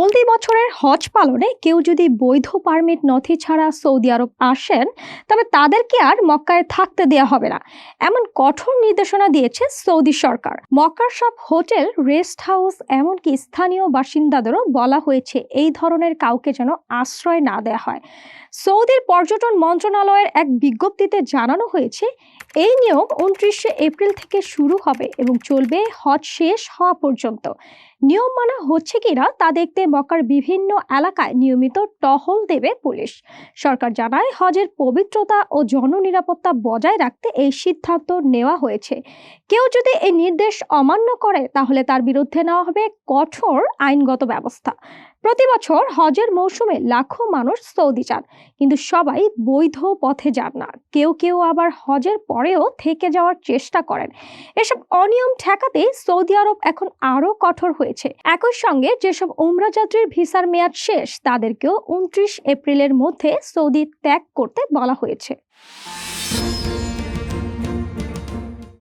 don't চলতি বছরের হজ পালনে কেউ যদি বৈধ পারমিট নথি ছাড়া সৌদি আরব আসেন, তবে তাদেরকে আর মক্কায় থাকতে দেয়া হবে না? এমন কঠোর নির্দেশনা দিয়েছে সৌদি সরকার। মক্কার সব হোটেল, রেস্ট হাউস, এমনকি স্থানীয় বাসিন্দাদেরও বলা হয়েছে এই ধরনের কাউকে যেন আশ্রয় না দেয়া হয়। সৌদির পর্যটন মন্ত্রণালয়ের এক বিজ্ঞপ্তিতে জানানো হয়েছে, এই নিয়ম উনত্রিশে এপ্রিল থেকে শুরু হবে এবং চলবে হজ শেষ হওয়া পর্যন্ত। নিয়ম মানা হচ্ছে কিনা তা দেখতে মক্কার বিভিন্ন এলাকায় নিয়মিত টহল দেবে পুলিশ। সরকার জানায়, হজের পবিত্রতা ও জননিরাপত্তা বজায় রাখতে এই সিদ্ধান্ত নেওয়া হয়েছে। কেউ যদি এই নির্দেশ অমান্য করে, তাহলে তার বিরুদ্ধে নেওয়া হবে কঠোর আইনগত ব্যবস্থা। প্রতি বছর হজের মৌসুমে লাখো মানুষ সৌদি যান, কিন্তু সবাই বৈধ পথে যান না। কেউ কেউ আবার হজের পরেও থেকে যাওয়ার চেষ্টা করেন। এসব অনিয়ম ঠেকাতে সৌদি আরব এখন আরও কঠোর হয়েছে। একই সঙ্গে যেসব উমরা যাত্রীর ভিসার মেয়াদ শেষ, তাদেরকেও উনত্রিশ এপ্রিলের মধ্যে সৌদি ত্যাগ করতে বলা হয়েছে।